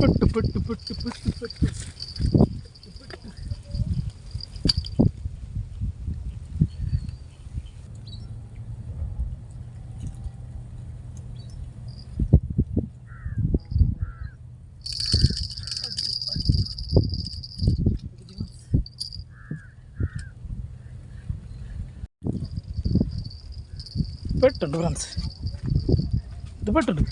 പെട്ടു പെട്ടു പെട്ടു പെട്ടു പെട്ടു. പെട്ടുണ്ട് ഫ്രണ്ട്സ്. ഇത് പെട്ടുണ്ട്.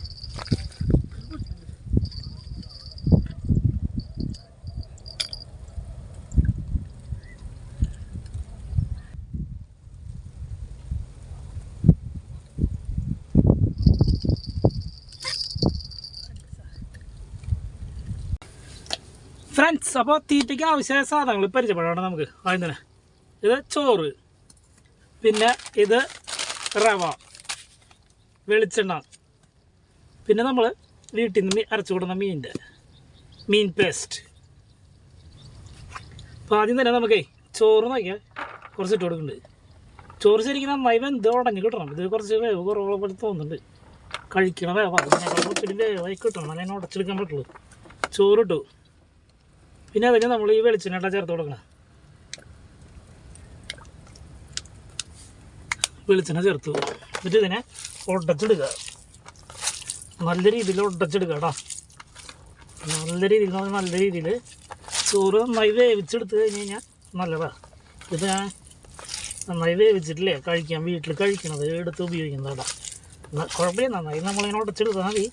ഫ്രണ്ട്സ് അപ്പോൾ തീറ്റയ്ക്ക് ആവശ്യമായ സാധനങ്ങൾ പരിചയപ്പെടണം നമുക്ക്. ആദ്യം തന്നെ. ഇത് ചോറ്. പിന്നെ ഇത് റവ. വെളിച്ചെണ്ണ. പിന്നെ നമ്മൾ വീട്ടിൽ നിന്ന് അരച്ചു കൊടുക്കുന്ന മീനിന്റെ. മീൻ പേസ്റ്റ്. അപ്പോൾ ആദ്യം തന്നെ നമുക്കേ ചോറ് നോക്കിയാൽ കുറച്ച് ഇട്ട് കൊടുക്കുന്നുണ്ട്. ചോറ് ശരിക്കും നന്നായി വെന്ത് ഉടഞ്ഞ് കിട്ടണം. ഇത് കുറച്ച് വേവ് കുറവുള്ള പോലെ തോന്നുന്നുണ്ട്. കഴിക്കണ വേവ. അതിനേക്കാൾ ഒത്തിരി വേവായി കിട്ടണം. അതിനെ ഉടച്ചെടുക്കാൻ പറ്റുള്ളൂ. ചോറിട്ടു. പിന്നെ അതിന് നമ്മൾ ഈ വെളിച്ചെണ്ണ ചേർത്ത് കൊടുക്കണം. വെളിച്ചെണ്ണ ചേർത്ത് എന്നിട്ട് ഇതിനെ ഉടച്ചെടുക്കുക നല്ല രീതിയിൽ ഉടച്ചെടുക്കുക കേട്ടോ നല്ല രീതിയിൽ നല്ല രീതിയിൽ ചോറ് നന്നായി വേവിച്ചെടുത്ത് കഴിഞ്ഞ് കഴിഞ്ഞാൽ നല്ലതാണ് ഇത് ഞാൻ നന്നായി വേവിച്ചിട്ടില്ലേ? കഴിക്കാൻ വീട്ടിൽ കഴിക്കണത് എടുത്ത് ഉപയോഗിക്കുന്നത് കേട്ടോ ന- കുഴപ്പമില്ല. നന്നായി നമ്മളിങ്ങനെ ഉടച്ചെടുത്താൽ മതി.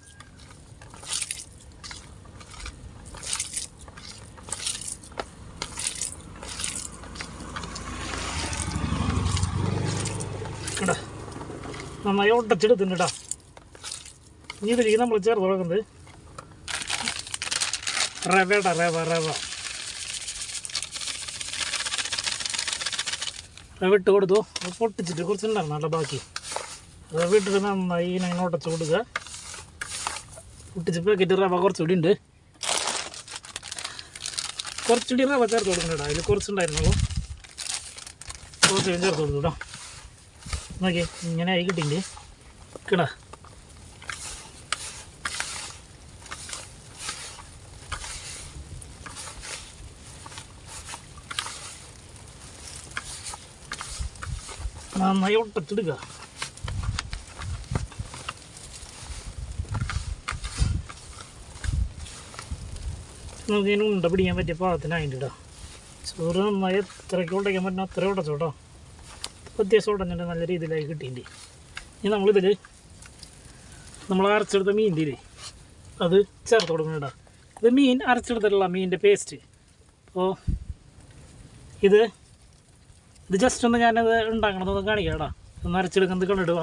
നന്നായി ഉടച്ചെടുത്തിട്ടുണ്ട് കേട്ടോ ഇനി ഇതിലേക്ക് നമ്മൾ ചേർത്ത് കൊടുക്കുന്നത് റവയുടെ റവ റവ. റവ ഇട്ട് കൊടുത്തു. അത് പൊട്ടിച്ചിട്ട് കുറച്ചുണ്ടായിരുന്നു കേട്ടോ ബാക്കി. റവ ഇട്ടിട്ട് നന്നായി ഇങ്ങനെ ഉടച്ച് കൊടുക്കുക പൊട്ടിച്ച് പാക്കറ്റ് റവ കുറച്ചുകൂടി ഉണ്ട്. കുറച്ചുകൂടി റവ ചേർത്ത് കൊടുക്കണം കേട്ടോ അതിൽ കുറച്ചുണ്ടായിരുന്നുള്ളൂ കുറച്ചുകൂടി ചേർത്ത് കൊടുത്തു കേട്ടോ നോക്കി ഇങ്ങനെ ആയി കിട്ടിയില്ലേ? കിടാ നന്നായി ഒട്ടച്ചെടുക്കുക നമുക്ക് ഇതിന് ഉണ്ട പിടിക്കാൻ പറ്റിയ പാകത്തിനായിട്ടാ ചോറ് നന്നായി എത്രയ്ക്ക് ഉടയ്ക്കാൻ പറ്റുന്ന അത്ര ഉടച്ചോട്ടോ. അത്യാവശ്യം ഉടഞ്ഞിട്ട് നല്ല രീതിയിലായി കിട്ടിയിട്ടുണ്ട് ഇനി നമ്മളിതിൽ നമ്മൾ അരച്ചെടുത്ത ഇല്ലേ അത് ചേർത്ത് കൊടുക്കുന്നുണ്ടാ ഇത് മീൻ അരച്ചെടുത്തിട്ടുള്ള മീനിന്റെ പേസ്റ്റ് അപ്പോൾ ഇത് ഇത് ജസ്റ്റ് ഒന്ന് ഞാനത് ഉണ്ടാക്കണതൊന്ന് കാണിക്കാം കേട്ടോ. ഒന്ന് അരച്ചെടുക്കുന്നത് കണ്ടിട്ട്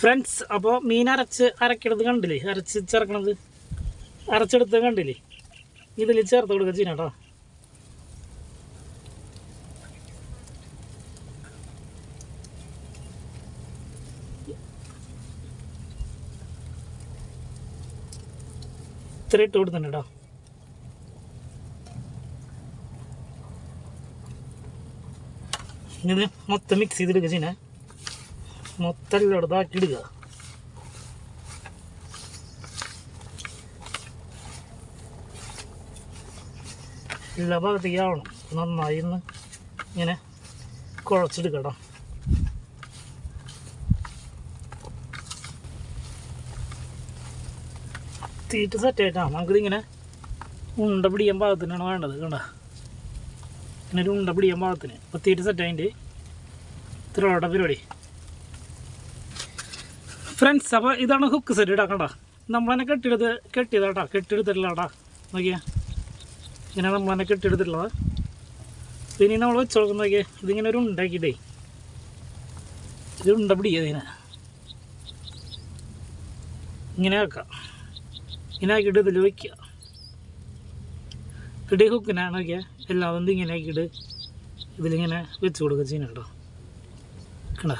ഫ്രണ്ട്സ് അപ്പോൾ മീൻ അരച്ച് അരക്കെടുത്ത് കണ്ടില്ലേ? അരച്ച് ചേർക്കണത്. അരച്ചെടുത്ത് കണ്ടില്ലേ? ഇതിൽ ചേർത്ത് കൊടുക്കുക ചെയ്യുന്ന കേട്ടോ. ഇത്ര ഇട്ട് കൊടുത്തുണ്ട് കേട്ടോ. ഇത് മൊത്തം മിക്സ് ചെയ്തെടുക്കുക ചെയ്യുന്നേ. മൊത്തം ഇതാക്കി ഇടുക എല്ലാ ഭാഗത്തേക്കും ആവണം നന്നായി ഒന്ന് ഇങ്ങനെ കുഴച്ചെടുക്കണം തീറ്റ സെറ്റായിട്ടാണ് നമുക്കിതിങ്ങനെ ഉണ്ട പിടിക്കാൻ പാകത്തിനാണ് വേണ്ടത് കണ്ട? ഇങ്ങനെ ഒരു ഉണ്ട പിടിക്കാൻ പാകത്തിന്. അപ്പോൾ തീറ്റ സെറ്റായിട്ട് ഇത്രയോടെ പരിപാടി. ഫ്രണ്ട്സ് അപ്പോൾ ഇതാണ് ഹുക്ക് സെറ്റ് ഇടാ കണ്ട? നമ്മളെന്നെ കെട്ടിയെടുത്ത് കെട്ടിയതാട്ടാ കെട്ടിയെടുത്തിട്ടില്ലാട്ടാ നോക്കിയാ. ഇങ്ങനെ നമ്മളെന്നെ കെട്ടിയെടുത്തിട്ടുള്ളത്. ഇനി നമ്മൾ വെച്ച് നോക്കുന്ന നോക്കിയേ. ഇതിങ്ങനെ ഒരു ഉണ്ടാക്കിയിട്ടേ. ഇത് ഉണ്ട പിടിക്കുക ഇതിനെ ഇങ്ങനെ ആക്കാം. ഇങ്ങനെ ആക്കിയിട്ട് ഇതിൽ വയ്ക്കുക ഇടി ഹുക്കിനാണ് നോക്കിയാൽ എല്ലാം ഇങ്ങനെ ആക്കിയിട്ട് ഇതിലിങ്ങനെ വെച്ച് കൊടുക്കുക ചെയ്യുന്നുണ്ടോ? കണ്ട?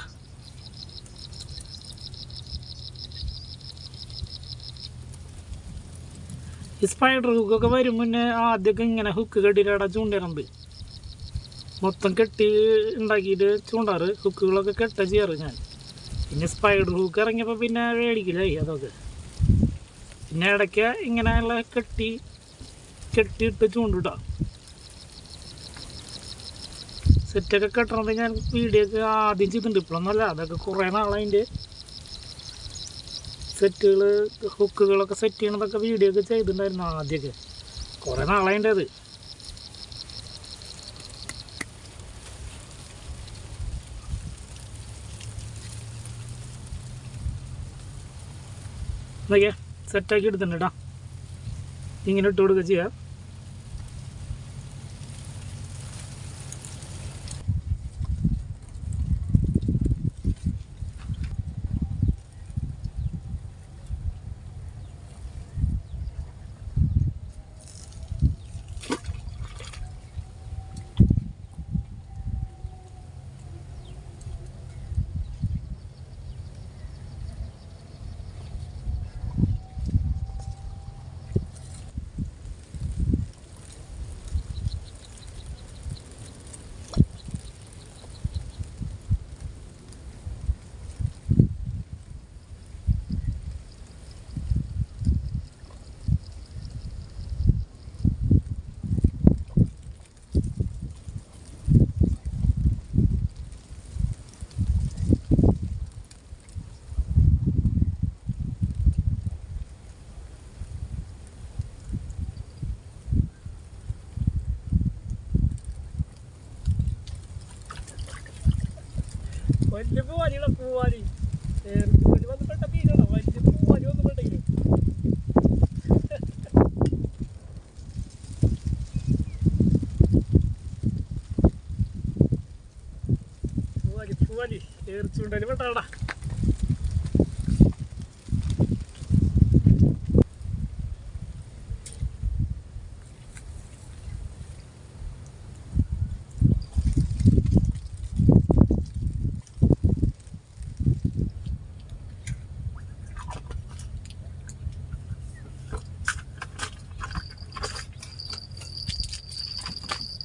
ഈ സ്പൈഡർ ഹുക്കൊക്കെ വരും മുന്നേ ആദ്യമൊക്കെ ഇങ്ങനെ ഹുക്ക് കെട്ടിയിട്ട് അവിടെ ചൂണ്ടിരുന്നത് മൊത്തം കെട്ടി ഉണ്ടാക്കിയിട്ട് ചൂണ്ടാറ് ഹുക്കുകളൊക്കെ കെട്ട ചെയ്യാറ് ഞാൻ. പിന്നെ സ്പൈഡർ ഹുക്ക് ഇറങ്ങിയപ്പോൾ പിന്നെ മേടിക്കില്ലായി അതൊക്കെ. പിന്നെ ഇടയ്ക്ക് ഇങ്ങനെയുള്ള കെട്ടി കെട്ടിയിട്ട് ചൂണ്ടിട്ടാ. സെറ്റൊക്കെ കെട്ടണത് ഞാൻ വീഡിയോ ഒക്കെ ആദ്യം ചെയ്തിട്ടുണ്ട്. ഇപ്പോഴൊന്നുമല്ല അതൊക്കെ കുറേ നാളതിന്റെ സെറ്റുകൾ ഹുക്കുകളൊക്കെ സെറ്റ് ചെയ്യണതൊക്കെ വീഡിയോ ഒക്കെ ചെയ്തിട്ടുണ്ടായിരുന്നു ആദ്യമൊക്കെ. കുറേ നാളതിന്റെ അത്. എന്തൊക്കെയാ സെറ്റാക്കി എടുത്തിട്ടുണ്ട് കേട്ടോ ഇങ്ങനെ ഇട്ട് കൊടുക്കുക ചെയ്യാം. പൂവാലിയുടെ പൂവാലി. ബന്ധപ്പെട്ട മീനാണ് വലിയ പൂവാലി വന്നിട്ടുണ്ടെങ്കിൽ പൂവാലി പൂവാലി. ഏർച്ചുണ്ടൽ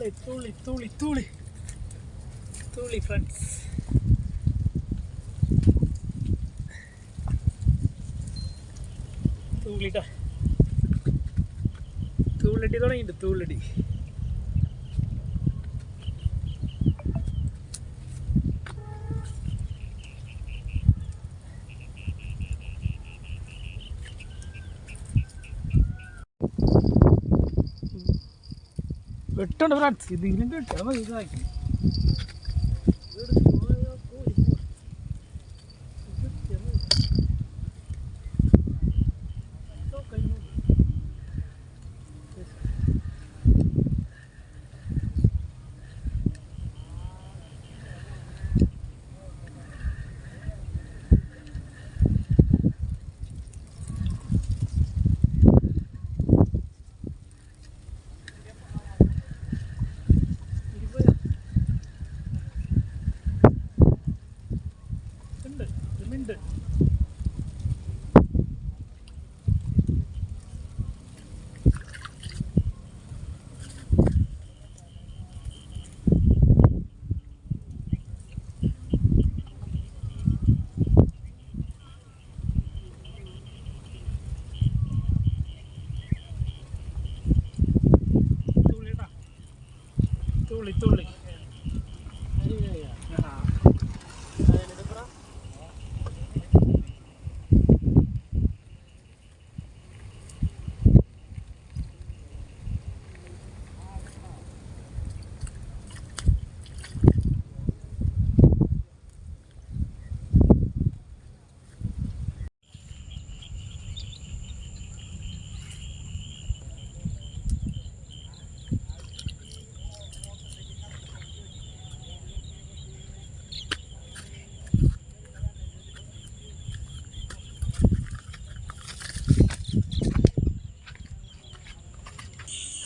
തുള്ളി തുള്ളി തുള്ളി തുള്ളി. തുള്ളി ഫ്രണ്ട്സ് തൂളിട്ടാ തൂളിട്ടി തുടങ്ങിയിട്ട് തൂളിടി വെട്ടുണ്ട് ഫ്രണ്ട്സ് ഇതിലും കിട്ടാൻ ഇതാക്കി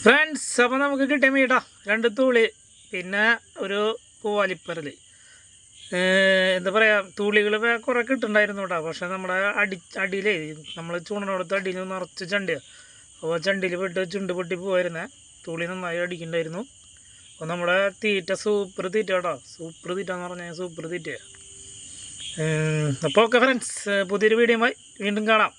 ഫ്രണ്ട്സ് അപ്പോൾ നമുക്ക് കിട്ടിയ മീട്ടാ. രണ്ട് തൂളി പിന്നെ ഒരു പൂവാലിപ്പറൽ എന്താ പറയുക തൂളികൾ കുറേ കിട്ടുന്നുണ്ടായിരുന്നു കേട്ടോ. പക്ഷേ നമ്മുടെ അടി അടിയിലേ നമ്മൾ ചൂണ്ടിനോടത്ത് അടിയിൽ നിറച്ച് ചണ്ടിയാണ് അപ്പോൾ ചണ്ടിയിൽ പെട്ട് ചുണ്ട് പൊട്ടി പോയിരുന്നേ തൂളി നന്നായി അടിക്കണ്ടായിരുന്നു. അപ്പോൾ നമ്മുടെ തീറ്റ സൂപ്പർ തീറ്റ കേട്ടോ. സൂപ്പർ തീറ്റ എന്ന് പറഞ്ഞാൽ സൂപ്പർ തീറ്റയാണ് അപ്പോൾ ഓക്കെ ഫ്രണ്ട്സ് പുതിയൊരു വീഡിയോ വീണ്ടും കാണാം.